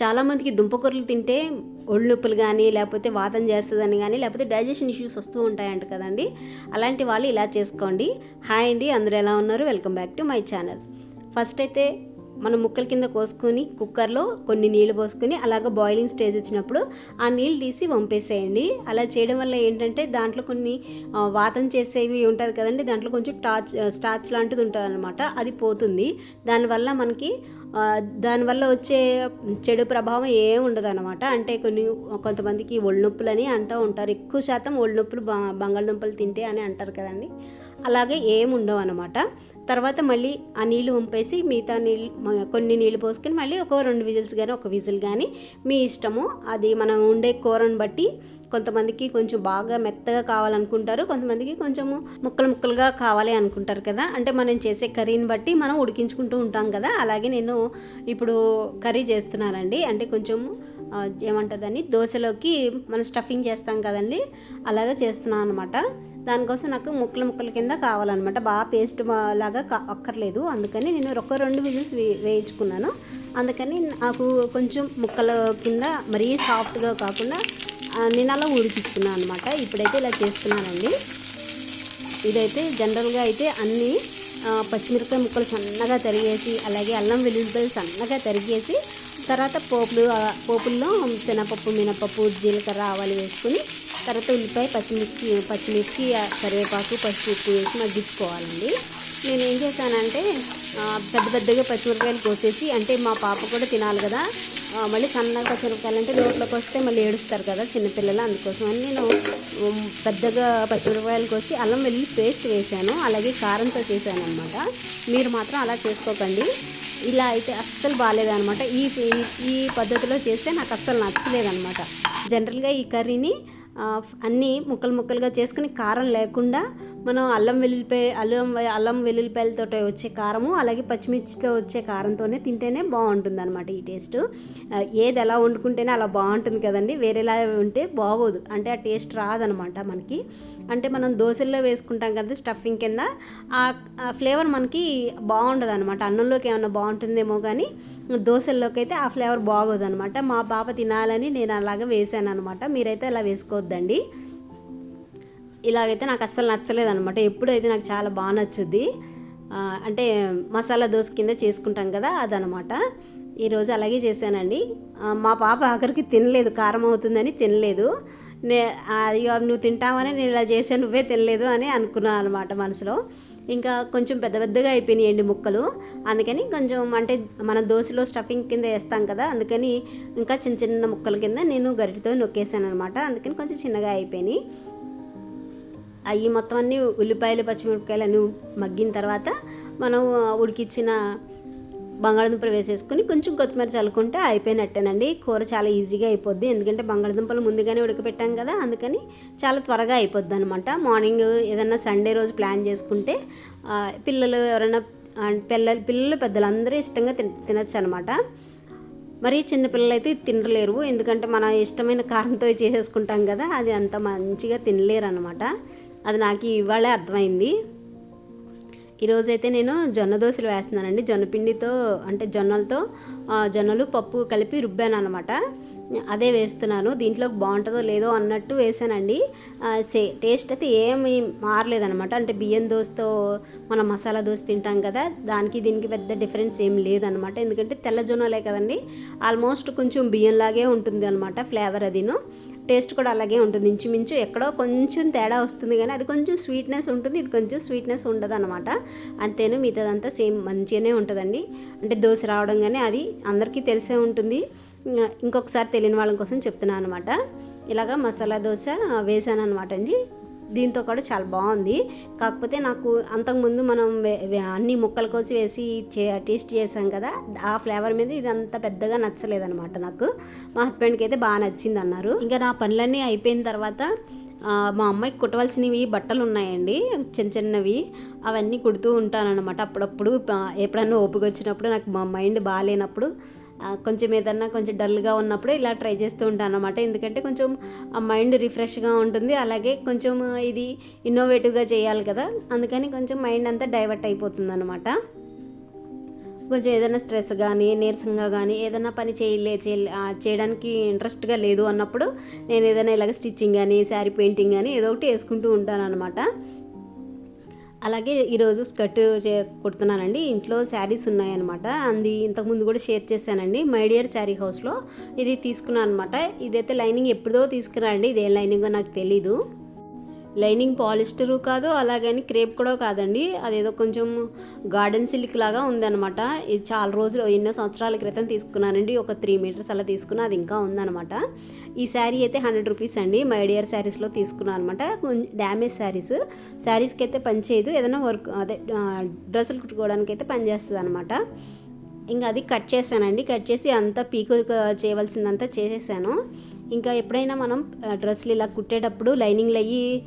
చాలామందికి దుంపకూరలు తింటే ఒళ్ళు నొప్పులు కానీ లేకపోతే వాతం చేస్తుందని కానీ లేకపోతే డైజెషన్ ఇష్యూస్ వస్తూ ఉంటాయంట కదండి. అలాంటి వాళ్ళు ఇలా చేసుకోండి. హాయ్ అండి అందరూ ఎలా ఉన్నారు? Welcome back to my channel. First అయితే మనం ముక్కల కింద కోసుకొని కుక్కర్లో కొన్ని నీళ్ళు పోసుకొని అలాగ బాయిలింగ్ స్టేజ్ వచ్చినప్పుడు ఆ నీళ్ళు తీసి వంపేసేయండి. అలా చేయడం వల్ల ఏంటంటే దాంట్లో కొన్ని వాతం చేసేవి ఉంటుంది కదండి. దాంట్లో కొంచెం టాచ్ స్టార్చ్ లాంటిది ఉంటుంది అనమాట అది పోతుంది. దానివల్ల మనకి దానివల్ల వచ్చే చెడు ప్రభావం ఏం ఉండదు అనమాట అంటే కొన్ని కొంతమందికి ఒళ్ళు అని అంటూ ఉంటారు. ఎక్కువ శాతం ఒళ్ళు నొప్పులు బంగాళదుంపలు తింటే అని అంటారు కదండి. అలాగే ఏం ఉండవు అనమాట తర్వాత మళ్ళీ ఆ నీళ్ళు ఉంపేసి మిగతా నీళ్ళు కొన్ని నీళ్ళు పోసుకొని మళ్ళీ ఒక రెండు విజిల్స్ కానీ ఒక విజిల్ కానీ మీ ఇష్టము. అది మనం ఉండే కూరను బట్టి కొంతమందికి కొంచెం బాగా మెత్తగా కావాలనుకుంటారు కొంతమందికి కొంచెము ముక్కలు ముక్కలుగా కావాలి అనుకుంటారు కదా. అంటే మనం చేసే కర్రీని బట్టి మనం ఉడికించుకుంటూ ఉంటాం కదా. అలాగే నేను ఇప్పుడు కర్రీ చేస్తున్నానండి. అంటే కొంచెం ఏమంటుందని దోశలోకి మనం స్టఫింగ్ చేస్తాం కదండి. అలాగే చేస్తున్నాను అనమాట దానికోసం నాకు ముక్కలు ముక్కల కింద కావాలన్నమాట. బాగా పేస్ట్ లాగా కా అక్కర్లేదు. అందుకని నేను ఒక రెండు విజిల్స్ వే వేయించుకున్నాను. అందుకని నాకు కొంచెం ముక్కల కింద మరీ సాఫ్ట్గా కాకుండా నేను అలా ఉడికించుకున్నాను అనమాట ఇప్పుడైతే ఇలా చేస్తున్నానండి. ఇదైతే జనరల్గా అయితే అన్నీ పచ్చిమిరపకాయ ముక్కలు సన్నగా తరిగేసి అలాగే అల్లం వెల్లుల్లిపాయలు సన్నగా తరిగేసి తర్వాత పోపులు పోపుల్లో శనగపప్పు మినపప్పు జీలకర్ర ఆవాలు వేసుకుని తర్వాత ఉల్లిపాయ పచ్చిమిర్చి పచ్చిమిర్చి కరివేపాకు పసుపు ఉప్పు వేసి మగ్గించుకోవాలండి. నేను ఏం చేశానంటే పెద్ద పెద్దగా పచ్చిమిరపకాయలు కోసేసి అంటే మా పాప కూడా తినాలి కదా మళ్ళీ సన్నగా పచ్చిమిరపకాయలు అంటే నోట్లోకి వస్తే మళ్ళీ ఏడుస్తారు కదా చిన్నపిల్లలు. అందుకోసం అని నేను పెద్దగా పచ్చిమిరపకాయలు కోసి అల్లం వెల్లుల్లి పేస్ట్ వేశాను. అలాగే కారంతో చేశాను అనమాట మీరు మాత్రం అలా చేసుకోకండి. ఇలా అయితే అస్సలు బాగాలేదనమాట ఈ ఈ- పద్ధతిలో చేస్తే నాకు అస్సలు నచ్చలేదనమాట జనరల్గా ఈ కర్రీని అన్నీ ముక్కలు ముక్కలుగా చేసుకుని కారం లేకుండా మనం అల్లం వెల్లుల్లిపాయ అల్లం అల్లం వెల్లుల్లిపాయలతో వచ్చే కారము అలాగే పచ్చిమిర్చితో వచ్చే కారంతోనే తింటేనే బాగుంటుంది అనమాట ఈ టేస్ట్. ఏది ఎలా వండుకుంటేనే అలా బాగుంటుంది కదండి. వేరేలా ఉంటే బాగోదు. అంటే ఆ టేస్ట్ రాదనమాట మనకి. అంటే మనం దోశల్లో వేసుకుంటాం కదా స్టఫింగ్ కింద ఆ ఆ ఫ్లేవర్ మనకి బాగుండదు అనమాట అన్నంలోకి ఏమైనా బాగుంటుందేమో కానీ దోశల్లోకి అయితే ఆ ఫ్లేవర్ బాగోదు అనమాట మా పాప తినాలని నేను అలాగ వేసాను అనమాట మీరైతే అలా వేసుకోవద్దండి. ఇలాగైతే నాకు అస్సలు నచ్చలేదు అనమాట ఎప్పుడైతే నాకు చాలా బాగా నచ్చుద్ది అంటే మసాలా దోశ కింద చేసుకుంటాం కదా అదనమాట ఈరోజు అలాగే చేశానండి. మా పాప ఆఖరికి తినలేదు కారం అవుతుందని తినలేదు. నే అయ్యో నువ్వు తింటావని నేను ఇలా చేశాను నువ్వే తినలేదు అని అనుకున్నాను అనమాట మనసులో. ఇంకా కొంచెం పెద్ద పెద్దగా అయిపోయినాయండి ముక్కలు. అందుకని కొంచెం అంటే మన దోశలో స్టఫింగ్ కింద వేస్తాం కదా అందుకని ఇంకా చిన్న చిన్న ముక్కల కింద నేను గరిటితో నొక్కేసాను అనమాట అందుకని కొంచెం చిన్నగా అయిపోయినాయి. అవి మొత్తం అన్నీ ఉల్లిపాయలు పచ్చిమిరపకాయలు అన్నీ మగ్గిన తర్వాత మనం ఉడికిచ్చిన బంగాళదుంపలు వేసేసుకుని కొంచెం కొత్తిమీర చల్లుకుంటే అయిపోయినట్టేనండి. కూర చాలా ఈజీగా అయిపోద్ది. ఎందుకంటే బంగాళదుంపలు ముందుగానే ఉడకపెట్టాం కదా అందుకని చాలా త్వరగా అయిపోద్ది అనమాట మార్నింగ్ ఏదన్నా సండే రోజు ప్లాన్ చేసుకుంటే పిల్లలు ఎవరైనా పిల్లలు పిల్లలు పెద్దలు అందరూ ఇష్టంగా తిన తినచ్చు అనమాట మరి చిన్నపిల్లలు అయితే తినలేరు. ఎందుకంటే మన ఇష్టమైన కారంతో చేసేసుకుంటాం కదా అది అంత మంచిగా తినలేరు అనమాట అది నాకు ఇవాళే అర్థమైంది. ఈరోజైతే నేను జొన్న దోశలు వేస్తున్నానండి. జొన్న పిండితో అంటే జొన్నలతో జొన్నలు పప్పు కలిపి రుబ్బాను అనమాట అదే వేస్తున్నాను. దీంట్లో బాగుంటుందో లేదో అన్నట్టు వేసానండి. సే టేస్ట్ అయితే ఏమి మారలేదనమాట అంటే బియ్యం దోశతో మనం మసాలా దోశ తింటాం కదా దానికి దీనికి పెద్ద డిఫరెన్స్ ఏం లేదనమాట ఎందుకంటే తెల్ల జొన్నలే కదండి. ఆల్మోస్ట్ కొంచెం బియ్యంలాగే ఉంటుంది అనమాట ఫ్లేవర్ అదిను. టేస్ట్ కూడా అలాగే ఉంటుంది. ఇంచుమించు ఎక్కడో కొంచెం తేడా వస్తుంది కానీ అది కొంచెం స్వీట్నెస్ ఉంటుంది. ఇది కొంచెం స్వీట్నెస్ ఉండదు అనమాట అంతేను మిగతాదంతా సేమ్ మంచిగానే ఉంటుందండి. అంటే దోశ రావడం కానీ అది అందరికీ తెలిసే ఉంటుంది. ఇంకొకసారి తెలియని వాళ్ళ కోసం చెప్తున్నాను అనమాట ఇలాగా మసాలా దోశ వేసాను అనమాట అండి. దీంతో కూడా చాలా బాగుంది. కాకపోతే నాకు అంతకుముందు మనం వే- వే- అన్ని ముక్కలు కోసి వేసి చే- టేస్ట్ చేసాం కదా ఆ ఫ్లేవర్ మీద ఇది అంత పెద్దగా నచ్చలేదనమాట నాకు. మా హస్బెండ్కి అయితే బాగా నచ్చింది అన్నారు ఇంకా నా పనులన్నీ అయిపోయిన తర్వాత మా అమ్మాయికి కుట్టవలసినవి బట్టలు ఉన్నాయండి చిన్న చిన్నవి. అవన్నీ కుడుతూ ఉంటానన్నమాట. అప్పుడప్పుడు ఎప్పుడన్నా ఓపిక వచ్చినప్పుడు నాకు మా మైండ్ బాగాలేనప్పుడు కొంచెం ఏదన్నా కొంచెం డల్గా ఉన్నప్పుడు ఇలా ట్రై చేస్తూ ఉంటాను అనమాట ఎందుకంటే కొంచెం ఆ మైండ్ రిఫ్రెష్గా ఉంటుంది. అలాగే కొంచెం ఇది ఇన్నోవేటివ్గా చేయాలి కదా. అందుకని కొంచెం మైండ్ అంతా డైవర్ట్ అయిపోతుంది అనమాట కొంచెం ఏదైనా స్ట్రెస్ కానీ నీరసంగా కానీ ఏదైనా పని చేయలే చేయలే- చేయడానికి ఇంట్రెస్ట్గా లేదు అన్నప్పుడు నేను ఏదైనా ఇలాగ స్టిచ్చింగ్ కానీ శారీ పెయింటింగ్ కానీ ఏదో ఒకటి వేసుకుంటూ ఉంటాను అనమాట అలాగే ఈరోజు స్కర్ట్ చే కుడుతున్నానండి. ఇంట్లో శారీస్ ఉన్నాయన్నమాట. అంది ఇంతకుముందు కూడా షేర్ చేశానండి. మై డియర్ శారీ హౌస్లో ఇది తీసుకున్నాను అనమాట ఇదైతే లైనింగ్ ఎప్పుడో తీసుకురండి ఇది ఏ లైనింగో నాకు తెలీదు. లైనింగ్ పాలిస్టరు కాదు అలాగని క్రేప్ కూడా కాదండి. అదేదో కొంచెం గార్డెన్ సిల్క్ లాగా ఉందన్నమాట. ఇది చాలా రోజులు ఎన్నో సంవత్సరాల క్రితం తీసుకున్నానండి. ఒక త్రీ మీటర్స్ అలా తీసుకున్నా అది ఇంకా ఉందన్నమాట. ఈ శారీ అయితే హండ్రెడ్ రూపీస్ అండి. మై డియర్ శారీస్లో తీసుకున్నాను అనమాట డ్యామేజ్ శారీస్. శారీస్కి అయితే పనిచేయదు ఏదైనా వర్క్ అదే డ్రెస్సులు కుట్టుకోవడానికి అయితే పనిచేస్తుంది అనమాట ఇంకా అది కట్ చేశానండి. కట్ చేసి అంతా పీకు చేయవలసిందంతా చేసేసాను. ఇంకా ఎప్పుడైనా మనం డ్రెస్సులు ఇలా కుట్టేటప్పుడు లైనింగ్లు అయ్యి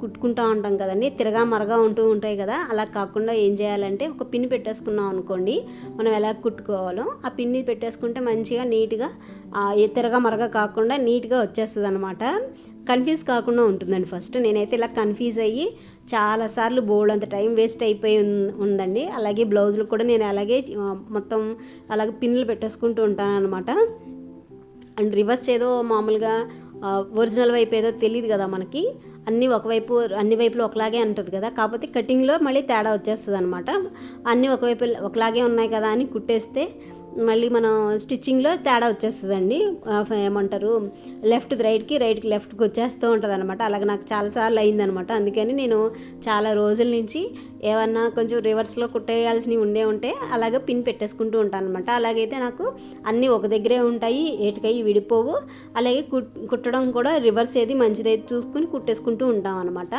కుట్టుకుంటూ ఉంటాం కదండి. తిరగా మరగా ఉంటూ ఉంటాయి కదా. అలా కాకుండా ఏం చేయాలంటే ఒక పిన్ పెట్టేసుకున్నాం అనుకోండి. మనం ఎలా కుట్టుకోవాలో ఆ పిన్ని పెట్టేసుకుంటే మంచిగా నీట్గా ఏ తిరగా మరగా కాకుండా నీట్గా వచ్చేస్తుంది అనమాట కన్ఫ్యూజ్ కాకుండా ఉంటుందండి ఫస్ట్. నేనైతే ఇలా కన్ఫ్యూజ్ అయ్యి చాలాసార్లు బోల్డ్ అంత టైం వేస్ట్ అయిపోయి ఉందండి. అలాగే బ్లౌజులు కూడా నేను అలాగే మొత్తం అలాగే పిన్నులు పెట్టేసుకుంటూ ఉంటాను అనమాట అండ్ రివర్స్ ఏదో మామూలుగా ఒరిజినల్ వైపు ఏదో తెలియదు కదా మనకి. అన్నీ ఒకవైపు అన్ని వైపులు ఒకలాగే ఉంటుంది కదా. కాకపోతే కటింగ్లో మళ్ళీ తేడా వచ్చేస్తుంది అనమాట అన్నీ ఒకవైపు ఒకలాగే ఉన్నాయి కదా అని కుట్టేస్తే మళ్ళీ మనం స్టిచ్చింగ్లో తేడా వచ్చేస్తుందండి. ఏమంటారు లెఫ్ట్ రైట్కి రైట్కి లెఫ్ట్కి వచ్చేస్తూ ఉంటుంది అనమాట అలాగే నాకు చాలాసార్లు అయిందనమాట అందుకని నేను చాలా రోజుల నుంచి ఏమన్నా కొంచెం రివర్స్లో కుట్టేయాల్సినవి ఉండే ఉంటే అలాగే పిన్ పెట్టేసుకుంటూ ఉంటాను అనమాట అలాగైతే నాకు అన్నీ ఒక దగ్గరే ఉంటాయి ఏటికయ్యి విడిపోవు. అలాగే కుట్ కుట్టడం కూడా రివర్స్ ఏది మంచిదైతే చూసుకుని కుట్టేసుకుంటూ ఉంటాం అనమాట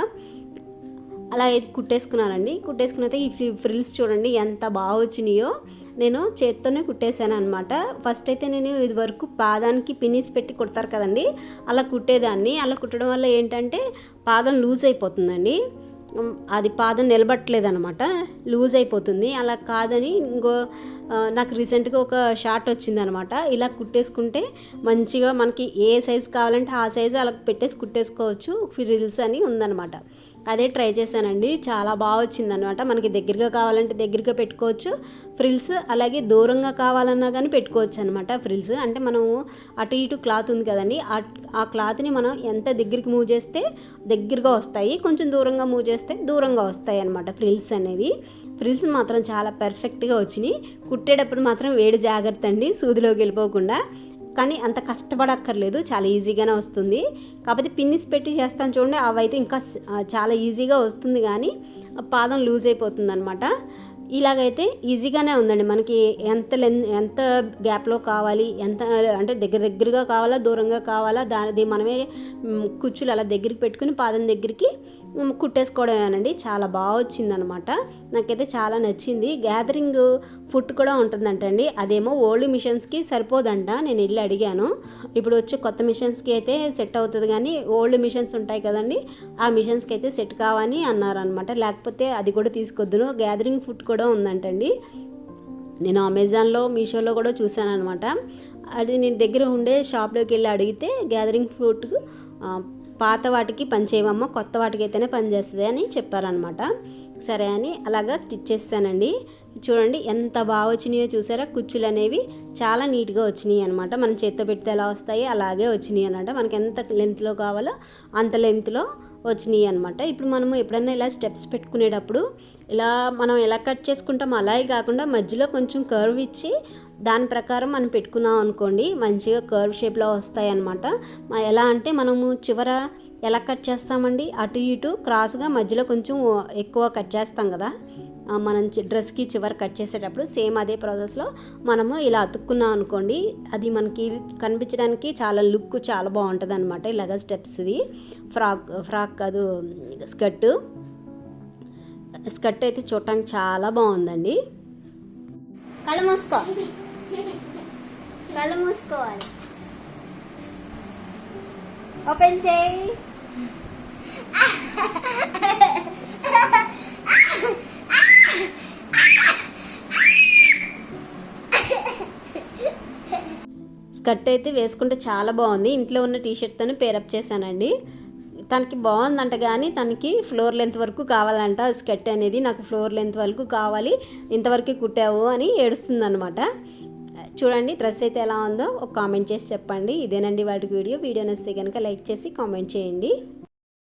అలా అయితే కుట్టేసుకున్నానండి. కుట్టేసుకున్నైతే ఈ ఫ్రి ఫ్రిల్స్ చూడండి ఎంత బాగా వచ్చినాయో నేను చేత్తోనే కుట్టేశాను అనమాట ఫస్ట్ అయితే నేను ఇది వరకు పాదానికి పినిస్ పెట్టి కుడతారు కదండి అలా కుట్టేదాన్ని. అలా కుట్టడం వల్ల ఏంటంటే పాదం లూజ్ అయిపోతుందండి. అది పాదం నిలబట్టలేదనమాట లూజ్ అయిపోతుంది. అలా కాదని ఇంకో నాకు రీసెంట్గా ఒక షార్ట్ వచ్చిందనమాట ఇలా కుట్టేసుకుంటే మంచిగా మనకి ఏ సైజు కావాలంటే ఆ సైజు అలా పెట్టేసి కుట్టేసుకోవచ్చు. ఫ్రిల్స్ అని ఉందనమాట అదే ట్రై చేశానండి. చాలా బాగా వచ్చిందనమాట మనకి దగ్గరగా కావాలంటే దగ్గరగా పెట్టుకోవచ్చు. ఫ్రిల్స్ అలాగే దూరంగా కావాలన్నా కానీ పెట్టుకోవచ్చు అనమాట ఫ్రిల్స్. అంటే మనము అటు ఇటు క్లాత్ ఉంది కదండి ఆ క్లాత్ని మనం ఎంత దగ్గరికి మూవ్ చేస్తే దగ్గరగా వస్తాయి కొంచెం దూరంగా మూవ్ చేస్తే దూరంగా వస్తాయి అనమాట ఫ్రిల్స్ అనేవి. ఫ్రిల్స్ మాత్రం చాలా పర్ఫెక్ట్గా వచ్చినాయి. కుట్టేటప్పుడు మాత్రం వేడి జాగ్రత్త అండి సూదిలోకి వెళ్ళిపోకుండా. కానీ అంత కష్టపడక్కర్లేదు చాలా ఈజీగానే వస్తుంది. కాకపోతే పిన్నిస్ పెట్టి చేస్తాను చూడండి అవైతే ఇంకా చాలా ఈజీగా వస్తుంది కానీ ఆ పాదం లూజ్ అయిపోతుంది అనమాట ఇలాగైతే ఈజీగానే ఉందండి. మనకి ఎంత లెన్ ఎంత గ్యాప్లో కావాలి ఎంత అంటే దగ్గర దగ్గరగా కావాలా దూరంగా కావాలా దానిది మనమే కుర్చీలు అలా దగ్గరికి పెట్టుకుని పాదం దగ్గరికి కుట్టేసుకోవడమేనండి. చాలా బాగా వచ్చిందనమాట. నాకైతే చాలా నచ్చింది. గ్యాదరింగ్ ఫుట్ కూడా ఉంటుందంటండి. అదేమో ఓల్డ్ మిషన్స్కి సరిపోదంట. నేను వెళ్ళి అడిగాను. ఇప్పుడు వచ్చే కొత్త మిషన్స్కి అయితే సెట్ అవుతుంది కానీ ఓల్డ్ మిషన్స్ ఉంటాయి కదండి ఆ మిషన్స్కి అయితే సెట్ కావని అన్నారనమాట. లేకపోతే అది కూడా తీసుకొద్దును. గ్యాదరింగ్ ఫుట్ కూడా ఉందంటండి. నేను అమెజాన్లో మీషోలో కూడా చూశాను అనమాట అది నేను దగ్గర ఉండే షాప్లోకి వెళ్ళి అడిగితే గ్యాదరింగ్ ఫ్రూట్ పాత వాటికి పనిచేయమమ్మ కొత్త వాటికి అయితేనే పనిచేస్తుంది అని చెప్పారనమాట సరే అని అలాగా స్టిచ్ చేస్తానండి. చూడండి ఎంత బాగా వచ్చినాయో చూసారా? కుచ్చులు అనేవి చాలా నీట్గా వచ్చినాయి అనమాట మనం చేత్తో పెడితే ఎలా వస్తాయి? అలాగే వచ్చినాయి అనమాట మనకి ఎంత లెంత్లో కావాలో అంత లెంత్లో వచ్చినాయి అనమాట ఇప్పుడు మనము ఎప్పుడన్నా ఇలా స్టెప్స్ పెట్టుకునేటప్పుడు ఇలా మనం ఎలా కట్ చేసుకుంటాం అలాగే కాకుండా మధ్యలో కొంచెం కర్వ్ ఇచ్చి దాని ప్రకారం మనం పెట్టుకున్నాం అనుకోండి మంచిగా కర్వ్ షేప్లో వస్తాయి అనమాట ఎలా అంటే మనము చివర ఎలా కట్ చేస్తామండి? అటు ఇటు క్రాస్గా మధ్యలో కొంచెం ఎక్కువ కట్ చేస్తాం కదా. మనం డ్రెస్కి చివర కట్ చేసేటప్పుడు సేమ్ అదే ప్రాసెస్లో మనము ఇలా అతుక్కున్నాం అనుకోండి అది మనకి కనిపించడానికి చాలా లుక్ చాలా బాగుంటుంది అనమాట ఇలాగ స్టెప్స్ది ఫ్రాక్ ఫ్రాక్ కాదు స్కర్ట్. స్కర్ట్ అయితే చూడటానికి చాలా బాగుందండి. కళ్ళు మూసుకో. కళ్ళు మూసుకోవాలి. ఓపెన్ చేయి. స్కర్ట్ అయితే వేసుకుంటే చాలా బాగుంది. ఇంట్లో ఉన్న టీషర్ట్తోనే పేరప్ చేశానండి. తనకి బాగుందంట కానీ తనకి ఫ్లోర్ లెంత్ వరకు కావాలంట. స్కర్ట్ అనేది నాకు ఫ్లోర్ లెంత్ వరకు కావాలి. ఇంతవరకు కుట్టావు అని ఏడుస్తుందనమాట చూడండి డ్రెస్ అయితే ఎలా ఉందో ఒక కామెంట్ చేసి చెప్పండి. ఇదేనండి వాటికి వీడియో. వీడియో నచ్చితే కనుక లైక్ చేసి కామెంట్ చేయండి.